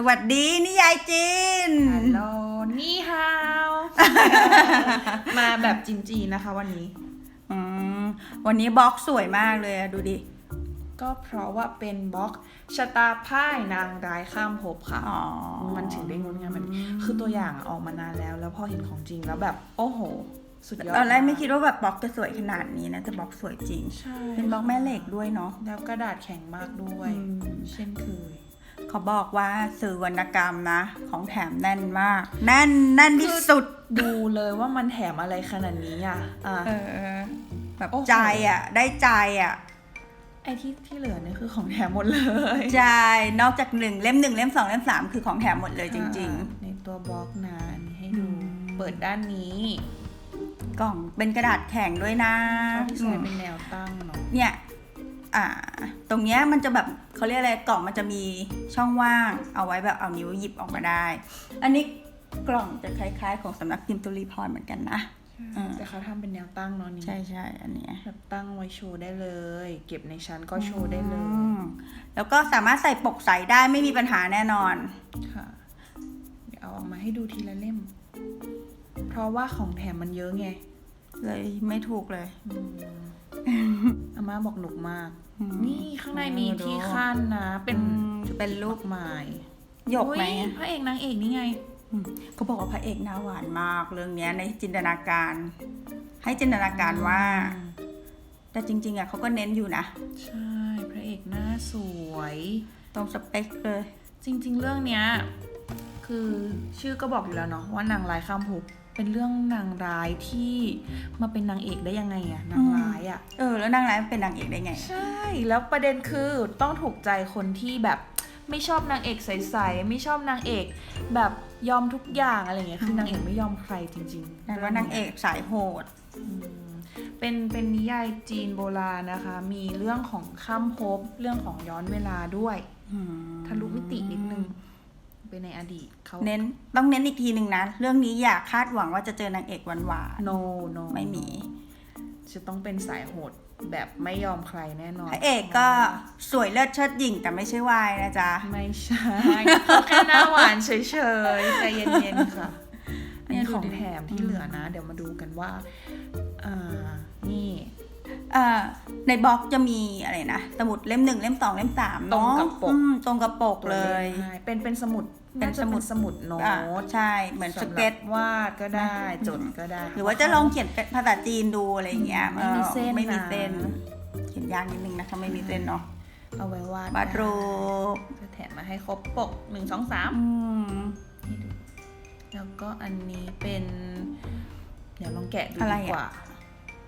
สวัสดีนิยายจีน ฮัลโหลนี่ฮาว มาแบบจีนๆนะคะวันนี้ อืมวันนี้บล็อกสวยมากเลยอะดูดิ ก็เพราะว่าเป็นบล็อกชะตาพ่ายนางร้ายข้ามภพค่ะ อ๋อ มันถึงได้งดงามมันคือตัวอย่างออกมานานแล้ว แล้วพอเห็นของจริงแล้วแบบ โอ้โห สุดยอดตอนแรกไม่คิดว่าแบบบล็อกจะสวยขนาดนี้นะแต่บล็อกสวยจริง ใช่เป็นบล็อกแม่เหล็กด้วยเนาะ แล้วกระดาษแข็งมากด้วย อืม เช่นเคย เขาบอกว่าสื่อวรรณกรรมนะ ของแถมแน่นมาก แน่นแน่นที่สุดดูเลยว่ามันแถมอะไรขนาดนี้อะอะ เออแบบโอ้โห ใจอะ ได้ใจอะ ไอที่ที่เหลือเนี่ยคือของแถมหมดเลยใจนอกจากหนึ่งเล่มหนึ่งเล่มสองเล่มสามคือของแถมหมดเลยจริงในตัวบล็อกนะอันนี้ให้ดู อืม เปิดด้านนี้ๆกล่องเป็นกระดาษแข็งด้วยนะชอบที่ใส่เป็นแนวตั้งเนาะเนี่ย อ่า ตรงเนี้ยมันจะแบบเขาเรียกอะไรกล่องมันจะมีช่องว่าง เอาไว้แบบเอานิ้วหยิบออกมาได้ อันนี้กล่องจะคล้ายๆ ของสำนักพิมพ์ตุลีพรเหมือนกันนะอืมแต่เขาทำเป็นแนวตั้งเนาะนี่ใช่ใช่อันเนี้ยแบบตั้งไว้โชว์ได้เลย เก็บในชั้นก็โชว์ได้เลอืยมแล้วก็สามารถใส่ปกใสได้ไม่มีปัญหาแน่นอนค่ะ เดี๋ยวเอาออกมาให้ดูทีละเล่ม เพราะว่าของแถมมันเยอะไง เลยไม่ถูกเลยอืมอาม่าบอกหนุกมากอืมนี่ข้างในมีที่ขั้นนะ เป็นอืมเป็นรูปไม้หยกไหมอุ๊พระเอกนางเอกนี่ไงอืมเขาบอกว่าพระเอกหน้าหวานมากเรื่องเนี้ยในจินตนาการ ให้จินตนาการว่า แต่จริง ๆอะเขาก็เน้นอยู่นะ ใช่ พระเอกหน้าสวย ตรงสเปคเลย จริง ๆ เรื่องเนี้ย คือชื่อก็บอกอยู่แล้วเนาะว่านางร้ายข้ามภพ เป็นเรื่องนางร้ายที่มาเป็นนางเอกได้ยังไงอะนางร้ายอะเออ แล้วนางร้ายมันเป็นนางเอกได้ไง ใช่ แล้วประเด็นคือต้องถูกใจคนที่แบบไม่ชอบนางเอกใสๆไม่ชอบนางเอกแบบยอมทุกอย่างอะไรเงี้ยคือนางเอกไม่ยอมใครจริงๆแต่ว่านางเอกสายโหดอืมเป็นเป็นนิยายจีนโบราณนะคะ มีเรื่องของข้ามภพเรื่องของย้อนเวลาด้วยทะลุมิตินิดนึง เป็นในอดีตเขาเน้นต้องเน้นอีกทีหนึ่งนะ เรื่องนี้อย่าคาดหวังว่าจะเจอนางเอกหวานหวานโนโนๆไม่มี จะต้องเป็นสายโหดแบบไม่ยอมใครแน่นอนพระเอกก็สวยเลิศเชิดหยิ่งแต่ไม่ใช่วายนะจ๊ะ ไม่ใช่เขาแค่หน้าหวานเฉยๆ ใจเย็นๆค่ะอันนี้เนี่ยดูของดิแถมที่เหลือนะ เดี๋ยวมาดูกันว่า อ่า นี่เอ่อ ในบล็อกจะมีอะไรนะสมุดเล่มหนึ่งเล่มสองเล่มสามตรงเนาะกับปก อืมตรงกับปกตัวเลยให้เป็นเป็นสมุดเป็นาจะสมุดสมุดโน้อะตใช่ เหมือนสเก็ตำหรับวาดก็ได้จดก็ได้ หรือว่าจะลองเขียนเป็นภาษาจีนดูอะไรอย่างเงี้ยไม่มีเส้นออไม่มีนะ เส้น เขียนยากนิดนึงนะถ้าไม่มีเส้นเนาะเอาไว้วาดวาดรูปจะแถมมาให้ครบปกหนึ่งสองสามอืมให้ดูแล้วก็อันนี้เป็น เดี๋ยวลองแกะดูอะไรดีอะกว่า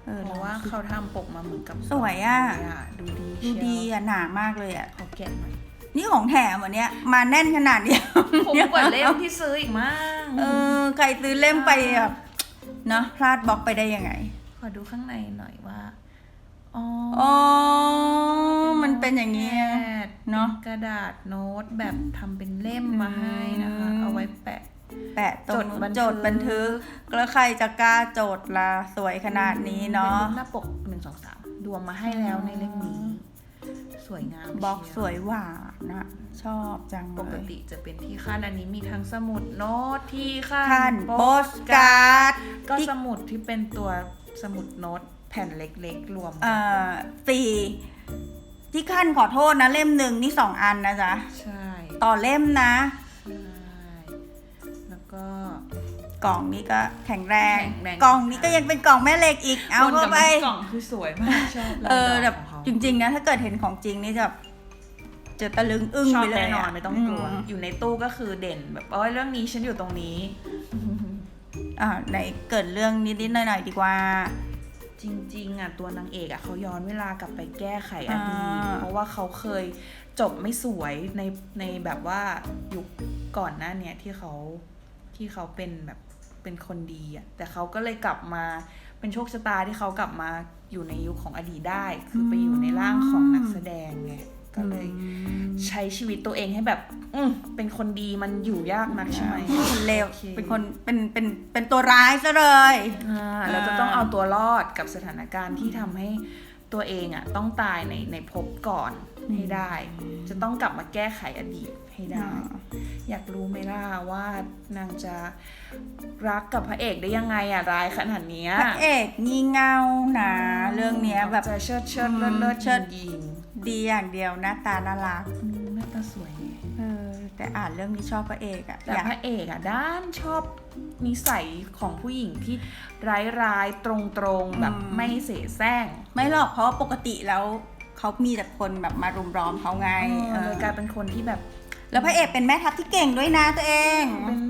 เออเพราะว่าเขาทำปกมาเหมือนกับสวยอะเลยดูดีดูเชียวดีอะหนามากเลยอะเขาแกะหน่อยนี่ของแถมวันเนี้ยมาแน่นขนาดเนี้ยคุ้มกว่าเล่มที่ซื้ออีกมั้งเออใครซื้อเล่มไปแบบเนาะพลาดบล็อกไปได้ยังไง ขอดูข้างในหน่อยว่าอ๋ออ๋อมันเป็นอย่างนี้แปอะดเนาะกระดาษโน้ตแบบทำเป็นเล่มมาให้นะคะอืมเอาไว้แปะ แปะตรงจดบันทึกโจทย์บันทึก แล้วใครจะกล้าโจทย์ละสวยขนาดนี้เนาะป็รูปหน้าปกหนึ่งสองสามรวมมาให้แล้วในเล่มนี้ สวยงามบล็อกเชีสวยหวานนะชอบจังปเลกยติจะเป็นที่ขั้นอันนี้มีทั้งสมุดโน้ตที่ขั้ขั้นโปสการ์ดก็ที่สมุดที่เป็นตัวสมุดโน้ตแผ่นเล็กๆ รวมเอ่อสี่ที่ขั้นขอโทษนะเล่มหนึ่งนี่สองอันนะจ๊ะ ใช่ ต่อเล่มนะ กล่องนี้ก็แข็งแรง แข็งแรง กล่องนี้ก็ยังเป็นกล่องแม่เหล็กอีก เอาบนเข้ากับไป กล่องคือสวยมากชอบเออลายดแบกบของเขาจริง ๆ นะ ถ้าเกิดเห็นของจริงนี่จะแบบจะตะลึงอึ้งชอไปบเลยแน่นอนะไม่ต้องกลัวมอยู่ในตู้ก็คือเด่นแบบโอ้ยเรื่องนี้ฉันอยู่ตรงนี้ อ่าไหนเกิดเรื่องนิดๆหน่อยๆดีกว่า จริงๆอะตัวนางเอกอะเขาย้อนเวลากลับไปแก้ไขอดีตอ่า เพราะว่าเขาเคยจบไม่สวยในในแบบว่ายุคก่อนหน้าเนี้ยที่เขาที่เขาเป็นแบบ เป็นคนดีอะแต่เขาก็เลยกลับมาเป็นโชคชะตาที่เขากลับมาอยู่ในยุคของอดีตได้ คือไปอยู่ในร่างของนักแสดงไงก็เลยใช้ชีวิตตัวเองให้แบบ อืมเป็นคนดีมันอยู่ยากนักใช่ไหมคนเลวโอคเป็นคนเป็นเป็นเป็นตัวร้ายซะเลยอ่าเราจะต้องเอาตัวรอดกับสถานการณ์ที่ทำให้ ตัวเองอะต้องตายในในภพก่อนให้ได้ จะต้องกลับมาแก้ไขอดีตให้ได้ อยากรู้ไหมล่ะว่านางจะรักกับพระเอกได้ยังไงอะร้ายขนาดเนี้ยพระเอกงี่เง่านะ เรื่องเนี้ยแบบจะเชิดเชิดอืมเลิศเลิศเชิดยิงดีอย่างเดียวหน้าตาน่ารักๆอืมหน้าตาสวยไงเออ แต่อ่านเรื่องนี้ชอบพระเอกอะแต่อยากพระเอกอะด้านชอบนิสัยของผู้หญิงที่ร้ายร้ายๆตรงตรงๆ แบบไม่เสแสร้ง ไม่หรอกเพราะว่าปกติแล้วเขามีแต่คนแบบมารุมล้อมเขาไงเออเอเลอยกลายเป็นคนที่แบบ แล้วพระเอกเป็นแม่ทัพที่เก่งด้วยนะตัวเอง เป็น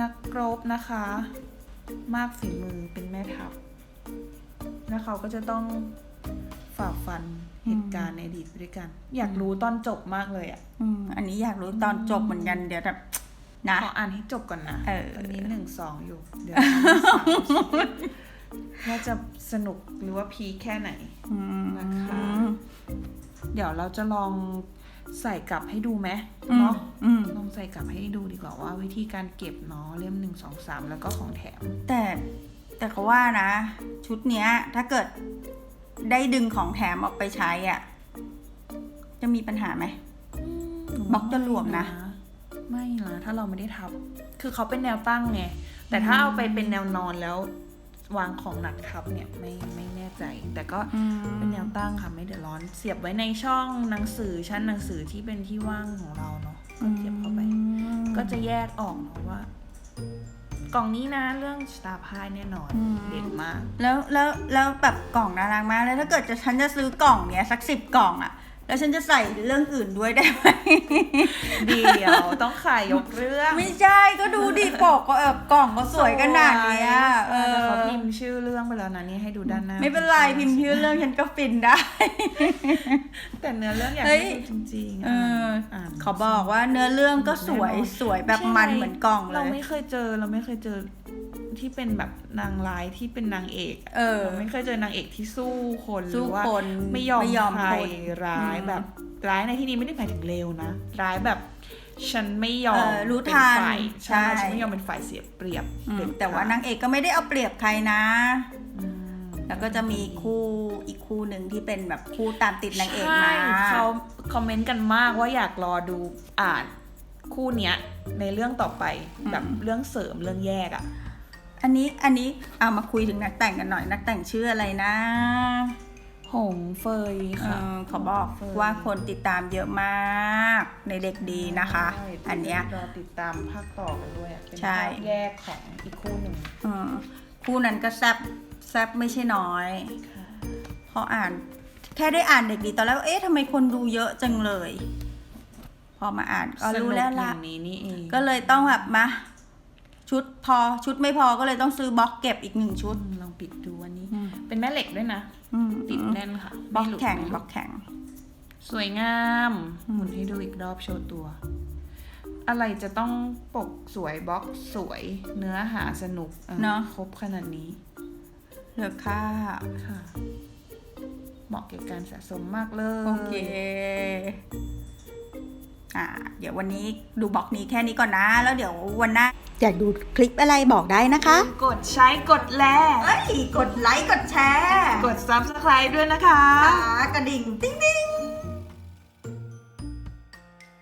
นักรบนะคะ มากฝีมือเป็นแม่ทัพ แล้วเขาก็จะต้องฝ่าฟัน เหตุการณ์ในอดีตไปด้วยกัน อยากรู้ตอนจบมากเลยอะอืมอันนี้อยากรู้ตอนจบเหมือนกันเดี๋ยวแบบนะขออ่านให้จบก่อนนะเออตอนนี้หนึ่งสองอยู่ เดี๋ยวอ่านสามว่าจะสนุกหรือว่าพีคแค่ไหนอืมนะคะเดี๋ยวเราจะลองใส่กลับให้ดูไหมอืมเนาะอืมลองใส่กลับให้ดูดีกว่าว่า วิธีการเก็บเนาะเล่มหนึ่งสองสามแล้วก็ของแถม แต่แต่เขาว่านะ ชุดเนี้ย ถ้าเกิด ได้ดึงของแถมออกไปใช้อะ จะมีปัญหาไหมบล็อกจะหลวมนะ ไม่นะถ้าเราไม่ได้ทับ คือเขาเป็นแนวตั้งไง แต่ถ้าเอาไปเป็นแนวนอนแล้ว วางของหนักทับเนี่ยไม่ไม่แน่ใจ แต่ก็อืมเป็นแนวตั้งค่ะไม่เดือดร้อน เสียบไว้ในช่องหนังสือชั้นหนังสือที่เป็นที่ว่างของเราเนาะก็เสียบเข้าไป ก็จะแยกออกเนาะว่า กล่องนี้นะเรื่องสตาร์พายแน่นอน อืม เด็ดมาก แล้วแล้วแล้วแบบกล่องน่ารักมากเลยถ้าเกิดจะฉันจะซื้อกล่องเนี้ยสักสิบกล่องอะแล้วฉันจะใส่เรื่องอื่นด้วยได้ไหม เดียวต้องขายยกเรื่อง ไม่ใช่ก็ดูดิปกก็เออกล่องก็สวยขนาดเนี้ย แล้วนะนี่ให้ดูด้านหน้าไม่เป็นไรพิมพ์ชื่อเรื่องฉันก็ฟินได้ แต่เนื้อเรื่องอยากเฮ้ให้ยดูจริงๆเอออ่านเขาบอกว่าเนื้อเรื่องก็สวยแน่นอนสวยแบบมันเหมือนกล่องเลเรายไม่เคยเจอเราไม่เคยเจอที่เป็นแบบนางร้ายที่เป็นนางเอกอะเออเราไม่เคยเจอนางเอกที่สู้คนสู้หรือว่าคนไม่ยอมไม่ยอมใครคนร้ายอืมแบบร้ายในที่นี้ไม่ได้หมายถึงเลวนะ ร้ายแบบฉันไม่ยอมเออรู้เป็นทันฝ่ายใช่ฉันไม่ยอมเป็นฝ่ายเสียเปรียบอืมเด็ดแต่ว่าขดนางเอกก็ไม่ได้เอาเปรียบใครนะอืม แล้วก็จะมีคู่อีกคู่หนึ่งที่เป็นแบบคู่ตามติดนางเอกมาใช่เขาคอมเมนต์กันมากว่าอยากรอดูอ่านคู่เนี้ยในเรื่องต่อไปอืมแบบเรื่องเสริมเรื่องแยกอะอันนี้อันนี้เอามาคุยถึงนักแต่งกันหน่อยนักแต่งชื่ออะไรนะ หงเฟยเอค่ะอเขาบอกเฟิร์นว่าคนติดตามเยอะมากในเด็กดีนะคะใช่อันเนี้ยรอติดตามภาคต่อกันด้วยอะเป็นใช่ภาคแยกของอีกคู่หนึ่งเออคู่นั้นก็แซบ แซบไม่ใช่น้อยค่ะพออ่านแค่ได้อ่านเด็กดีตอนแรกก็เอ๊ะทำไมคนดูเยอะจังเลย พอมาอ่านก็รู้แล้วสนุกอละย่างนี้นี่เองก็เลยต้องแบบมาชุดพอชุดไม่พอก็เลยต้องซื้อบล็อกเก็บอีกหนึ่งชุดอืมลองปิดดูอันนี้อืมเป็นแม่เหล็กด้วยนะอืมติดแน่นค่ะบล็อกไม่หลุดแข็งไม่หบลุล็อดกแข็ง สวยงามอืมหมุนให้ดูอีกรอบโชว์ตัว อะไรจะต้องปกสวยบล็อกสวย เนื้อหาสนุกออเนาะครบขนาดนี้ เหลือค่าค่ะ เหมาะแก่การสะสมมากเลย โอเคอ่าเดี๋ยววันนี้ดูบล็อกนี้แค่นี้ก่อนนะ แล้วเดี๋ยววันหน้าอยากดูคลิปอะไรบอกได้นะคะ กดใช้กดแลเอ้ยกดไลค์กดแชร์ กด subscribe ด้วยนะคะขากระดิ่งติ๊งติ๊ง